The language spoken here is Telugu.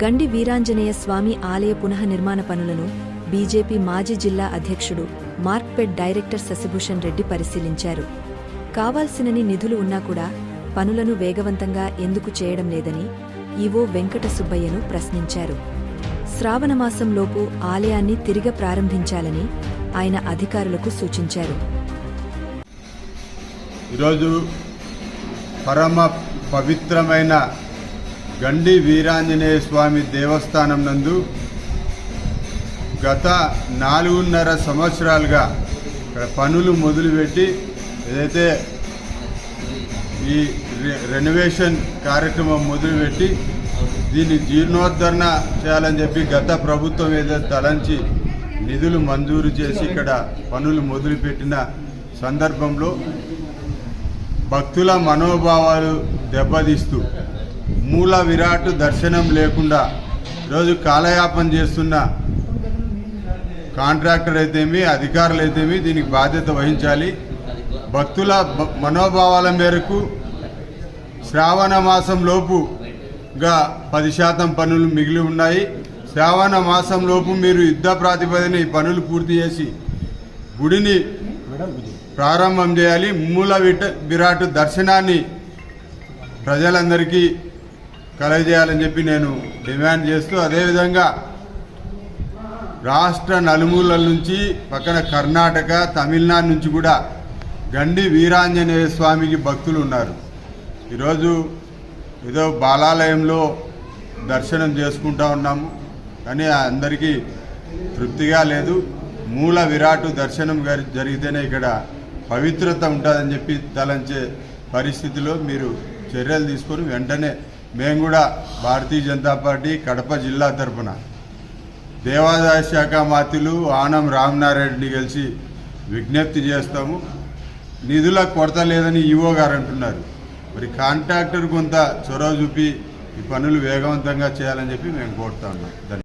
గండి వీరాంజనేయ స్వామి ఆలయ పునఃనిర్మాణ పనులను బీజేపీ మాజీ జిల్లా అధ్యక్షుడు మార్క్పెడ్ డైరెక్టర్ శశిభూషణ్ రెడ్డి పరిశీలించారు. కావాల్సినని నిధులు ఉన్నా కూడా పనులను వేగవంతంగా ఎందుకు చేయడం లేదని ఈవో వెంకట సుబ్బయ్యను ప్రశ్నించారు. శ్రావణమాసంలోపు ఆలయాన్ని తిరిగి ప్రారంభించాలని ఆయన అధికారులకు సూచించారు. ఈరోజు పరమ పవిత్రమైన గండి వీరాంజనేయ స్వామి దేవస్థానం నందు గత నాలుగున్నర సంవత్సరాలుగా ఇక్కడ పనులు మొదలుపెట్టి ఏదైతే ఈ రె- రెనోవేషన్ కార్యక్రమం మొదలుపెట్టి దీన్ని జీర్ణోద్ధరణ చేయాలని చెప్పి గత ప్రభుత్వం ఏదో తలంచి నిధులు మంజూరు చేసి ఇక్కడ పనులు మొదలుపెట్టిన సందర్భంలో భక్తుల మనోభావాలు దెబ్బతీస్తూ మూల విరాట్ దర్శనం లేకుండా ఈరోజు కాలయాపన చేస్తున్న కాంట్రాక్టర్ అయితేమి అధికారులు అయితేమి దీనికి బాధ్యత వహించాలి. భక్తుల మనోభావాల మేరకు శ్రావణ మాసం లోపుగా పది శాతం పనులు మిగిలి ఉన్నాయి. శ్రావణ మాసం లోపు మీరు యుద్ధ ప్రాతిపదిన ఈ పనులు పూర్తి చేసి గుడిని ప్రారంభం చేయాలి. మూల విట విరాట్ దర్శనాన్ని ప్రజలందరికీ కలగజేయాలని చెప్పి నేను డిమాండ్ చేస్తూ అదేవిధంగా రాష్ట్ర నలుమూలల నుంచి పక్కన కర్ణాటక తమిళనాడు నుంచి కూడా గండి వీరాంజనేయ స్వామికి భక్తులు ఉన్నారు. ఈరోజు ఏదో బాలాలయంలో దర్శనం చేసుకుంటా ఉన్నాము. కానీ అందరికీ తృప్తిగా లేదు. మూల విరాటు దర్శనం జరిగితేనే ఇక్కడ పవిత్రత ఉంటుందని చెప్పి తలంచే పరిస్థితిలో మీరు చర్యలు తీసుకొని వెంటనే మేము కూడా భారతీయ జనతా పార్టీ కడప జిల్లా తరఫున దేవాదాయ శాఖ మాత్యులు ఆనం రామనారాయణని కలిసి విజ్ఞప్తి చేస్తాము. నిధుల కొరత లేదని ఈవో గారు అంటున్నారు. మరి కాంట్రాక్టర్ కొంత చొరవ చూపి ఈ పనులు వేగవంతంగా చేయాలని చెప్పి మేము కోరుతా ఉన్నాం.